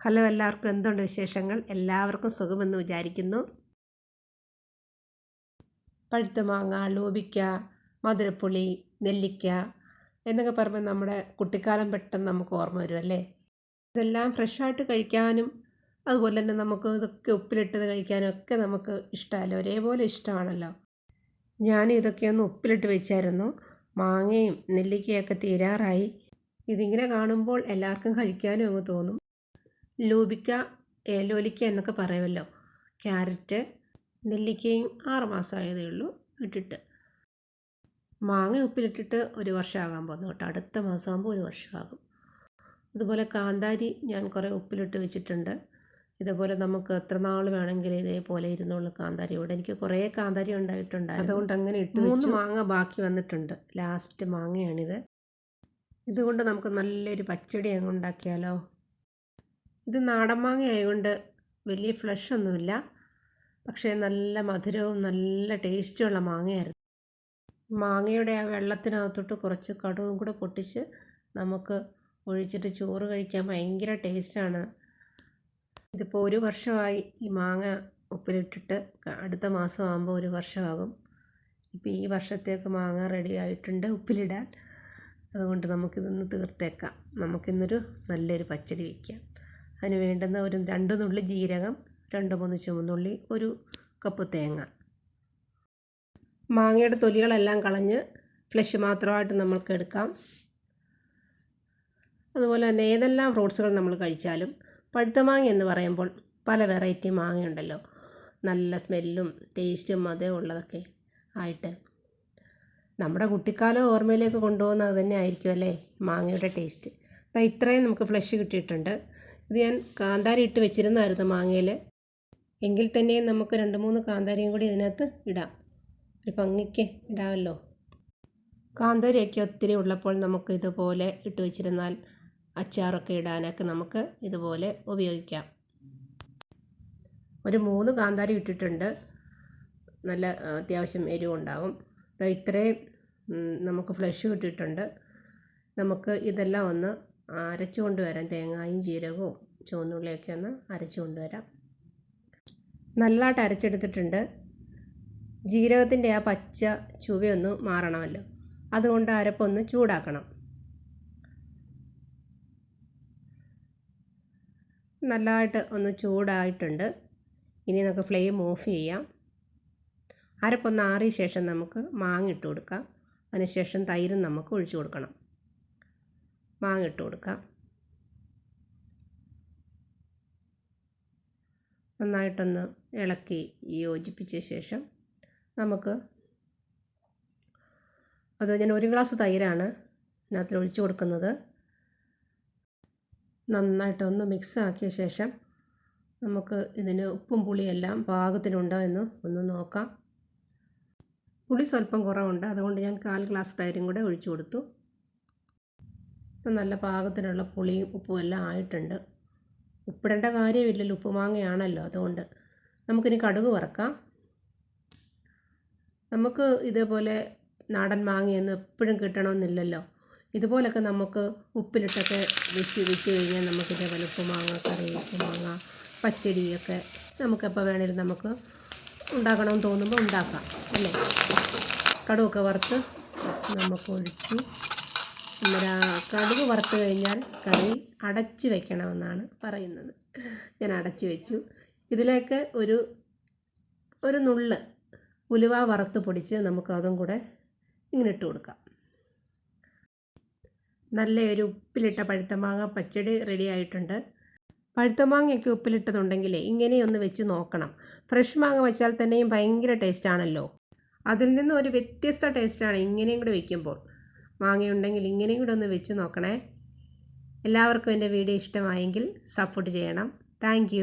Hello എല്ലാവർക്കും. എന്തുണ്ട് വിശേഷങ്ങൾ? എല്ലാവർക്കും സുഖമെന്ന് വിചാരിക്കുന്നു. പഴുത്ത മാങ്ങ ലൂപിക്ക മധുരപ്പുളി നെല്ലിക്ക എന്നൊക്കെ പറയുമ്പോൾ നമ്മുടെ കുട്ടിക്കാലം പെട്ടെന്ന് നമുക്ക് ഓർമ്മ വരും അല്ലേ? ഇതെല്ലാം ഫ്രഷായിട്ട് കഴിക്കാനും അതുപോലെ തന്നെ നമുക്ക് ഇതൊക്കെ ഉപ്പിലിട്ടത് കഴിക്കാനും ഒക്കെ നമുക്ക് ഇഷ്ടമല്ലോ? ഒരേപോലെ ഇഷ്ടമാണല്ലോ. ഞാൻ ഇതൊക്കെ ഒന്ന് ഉപ്പിലിട്ട് വെച്ചായിരുന്നു. മാങ്ങയും നെല്ലിക്കയൊക്കെ തീരാറായി. ഇതിങ്ങനെ കാണുമ്പോൾ എല്ലാവർക്കും കഴിക്കാനും അങ്ങ് തോന്നും. ലൂബിക്ക ഏലോലിക്ക എന്നൊക്കെ പറയുമല്ലോ. ക്യാരറ്റ് നെല്ലിക്കയും ആറ് മാസമായതേ ഉള്ളൂ ഇട്ടിട്ട്. മാങ്ങ ഉപ്പിലിട്ടിട്ട് ഒരു വർഷമാകാൻ പോകുന്നു കേട്ടോ. അടുത്ത മാസമാകുമ്പോൾ ഒരു വർഷമാകും. അതുപോലെ കാന്താരി ഞാൻ കുറേ ഉപ്പിലിട്ട് വെച്ചിട്ടുണ്ട്. ഇതേപോലെ നമുക്ക് എത്ര നാൾ വേണമെങ്കിലും ഇതേപോലെ ഇരുന്നുള്ള കാന്താരി ഇവിടെ എനിക്ക് കുറേ കാന്താരി ഉണ്ടായിട്ടുണ്ട് അതുകൊണ്ട് അങ്ങനെ ഇട്ട് മൂന്ന് മാങ്ങ ബാക്കി വന്നിട്ടുണ്ട്. ലാസ്റ്റ് മാങ്ങയാണിത്. ഇതുകൊണ്ട് നമുക്ക് നല്ലൊരു പച്ചടി അങ്ങ് ഉണ്ടാക്കിയാലോ? ഇത് നാടൻ മാങ്ങ ആയതുകൊണ്ട് വലിയ ഫ്ലഷ് ഒന്നുമില്ല പക്ഷേ നല്ല മധുരവും നല്ല ടേസ്റ്റുമുള്ള മാങ്ങയായിരുന്നു. മാങ്ങയുടെ ആ വെള്ളത്തിനകത്തോട്ട് കുറച്ച് കടുവും കൂടെ പൊട്ടിച്ച് നമുക്ക് ഒഴിച്ചിട്ട് ചോറ് കഴിക്കാൻ ഭയങ്കര ടേസ്റ്റാണ്. ഇതിപ്പോൾ ഒരു വർഷമായി ഈ മാങ്ങ ഉപ്പിലിട്ടിട്ട് അടുത്ത മാസം ആകുമ്പോൾ ഒരു വർഷമാകും. ഇപ്പോൾ ഈ വർഷത്തേക്ക് മാങ്ങ റെഡി ആയിട്ടുണ്ട് ഉപ്പിലിടാൻ. അതുകൊണ്ട് നമുക്കിതൊന്ന് തീർത്തേക്കാം. നമുക്കിന്നൊരു നല്ലൊരു പച്ചടി വയ്ക്കാം അതിന് വേണ്ടുന്ന ഒരു രണ്ട് നുള്ളി ജീരകം രണ്ട് മൂന്ന് ചുവന്നുള്ളി ഒരു കപ്പ് തേങ്ങ. മാങ്ങയുടെ തൊലികളെല്ലാം കളഞ്ഞ് ഫ്ലഷ് മാത്രമായിട്ട് നമ്മൾക്ക് എടുക്കാം. അതുപോലെ തന്നെ ഏതെല്ലാം ഫ്രൂട്ട്സുകൾ നമ്മൾ കഴിച്ചാലും പഴുത്ത മാങ്ങ എന്ന് പറയുമ്പോൾ പല വെറൈറ്റി മാങ്ങയുണ്ടല്ലോ. നല്ല സ്മെല്ലും ടേസ്റ്റും അതേ ഉള്ളതൊക്കെ ആയിട്ട്. നമ്മുടെ കുട്ടിക്കാല ഓർമ്മയിലേക്ക് കൊണ്ടുപോകുന്നത് തന്നെ ആയിരിക്കും അല്ലേ? മാങ്ങയുടെ ടേസ്റ്റ്. ഇത്രയും നമുക്ക് ഫ്ലഷ് കിട്ടിയിട്ടുണ്ട്. ഇത് ഞാൻ കാന്താരി ഇട്ട് വെച്ചിരുന്നായിരുന്നു മാങ്ങയിൽ എങ്കിൽ തന്നെയും നമുക്ക് രണ്ട് മൂന്ന് കാന്താരിയും കൂടി ഇതിനകത്ത് ഇടാം. ഒരു ഭംഗിക്ക് ഇടാമല്ലോ. കാന്താരിയൊക്കെ ഒത്തിരി ഉള്ളപ്പോൾ നമുക്ക് ഇതുപോലെ ഇട്ട് വെച്ചിരുന്നാൽ അച്ചാറൊക്കെ ഇടാനൊക്കെ നമുക്ക് ഇതുപോലെ ഉപയോഗിക്കാം. ഒരു മൂന്ന് കാന്താരി ഇട്ടിട്ടുണ്ട്. നല്ല അത്യാവശ്യം എരിവുണ്ടാകും ഇത്രയും നമുക്ക് ഫ്ലഷ് കിട്ടിയിട്ടുണ്ട് നമുക്ക് ഇതെല്ലാം ഒന്ന് അരച്ചു കൊണ്ടുവരാം തേങ്ങായും ജീരകവും ചുവന്നുള്ളിയൊക്കെ ഒന്ന് അരച്ചു കൊണ്ടുവരാം നല്ലതായിട്ട് അരച്ചെടുത്തിട്ടുണ്ട്. ജീരകത്തിന്റെ ആ പച്ച ചുവയൊന്ന് മാറണമല്ലോ. അതുകൊണ്ട് അരപ്പൊന്ന് ചൂടാക്കണം. നല്ലതായിട്ട് ഒന്ന് ചൂടായിട്ടുണ്ട്. ഇനി നമുക്ക് ഫ്ലെയിം ഓഫ് ചെയ്യാം. അരപ്പൊന്ന് ആറിയ ശേഷം നമുക്ക് മാങ്ങിട്ട് കൊടുക്കാം. അതിനുശേഷം തൈരും നമുക്ക് ഒഴിച്ചു കൊടുക്കണം. മാങ്ങ ഇട്ട് കൊടുക്കാം. നന്നായിട്ടൊന്ന് ഇളക്കി യോജിപ്പിച്ച ശേഷം നമുക്ക് അത് ഞാൻ ഒരു ഗ്ലാസ് തൈരാണ് ഇതിനകത്തിൽ ഒഴിച്ചു കൊടുക്കുന്നത്. നന്നായിട്ടൊന്ന് മിക്സ് ആക്കിയ ശേഷം നമുക്ക് ഇതിന് ഉപ്പും പുളിയെല്ലാം പാകത്തിനുണ്ടോ എന്ന് ഒന്ന് നോക്കാം. പുളി സ്വല്പം കുറവുണ്ട്. അതുകൊണ്ട് ഞാൻ കാൽ ഗ്ലാസ് തൈരും കൂടെ ഒഴിച്ചു കൊടുത്തു. നല്ല പാകത്തിനുള്ള പുളിയും ഉപ്പും എല്ലാം ആയിട്ടുണ്ട്. ഉപ്പിടേണ്ട കാര്യമില്ലല്ലോ ഉപ്പുമാങ്ങയാണല്ലോ. അതുകൊണ്ട് നമുക്കിനി കടുക് വറക്കാം. നമുക്ക് ഇതേപോലെ നാടൻ മാങ്ങയൊന്നും എപ്പോഴും കിട്ടണമെന്നില്ലല്ലോ. ഇതുപോലൊക്കെ നമുക്ക് ഉപ്പിലിട്ടൊക്കെ വെച്ച് വെച്ച് കഴിഞ്ഞാൽ നമുക്ക് ഇതേപോലെ ഉപ്പുമാങ്ങ കറി ഉപ്പുമാങ്ങ പച്ചടിയൊക്കെ നമുക്കെപ്പോൾ വേണേലും നമുക്ക് ഉണ്ടാക്കണമെന്ന് തോന്നുമ്പോൾ ഉണ്ടാക്കാം. അല്ലേ? കടുവൊക്കെ വറുത്ത് നമുക്ക് ഒഴിച്ചു അന്നേരം കടുക് വറുത്ത് കഴിഞ്ഞാൽ കറി അടച്ച് വെക്കണമെന്നാണ് പറയുന്നത്. ഞാൻ അടച്ച് വെച്ചു. ഇതിലേക്ക് ഒരു ഒരു നുള്ള് ഉലുവ വറുത്ത് പൊടിച്ച് നമുക്ക് അതും കൂടെ ഇങ്ങനെ ഇട്ട് കൊടുക്കാം. നല്ല ഒരു ഉപ്പിലിട്ട പഴുത്ത മാങ്ങ പച്ചടി റെഡി ആയിട്ടുണ്ട്. പഴുത്ത മാങ്ങയൊക്കെ ഉപ്പിലിട്ടതുണ്ടെങ്കിൽ ഇങ്ങനെയൊന്ന് വെച്ച് നോക്കണം. ഫ്രഷ് മാങ്ങ വെച്ചാൽ തന്നെയും ഭയങ്കര ടേസ്റ്റാണല്ലോ അതിൽ നിന്ന് ഒരു വ്യത്യസ്ത ടേസ്റ്റാണ് ഇങ്ങനെയും കൂടെ വയ്ക്കുമ്പോൾ മാങ്ങയുണ്ടെങ്കിൽ ഇങ്ങനെയും കൂടെ ഒന്ന് വെച്ച് നോക്കണേ. എല്ലാവർക്കും എന്റെ വീഡിയോ ഇഷ്ടമായെങ്കിൽ സപ്പോർട്ട് ചെയ്യണം. താങ്ക്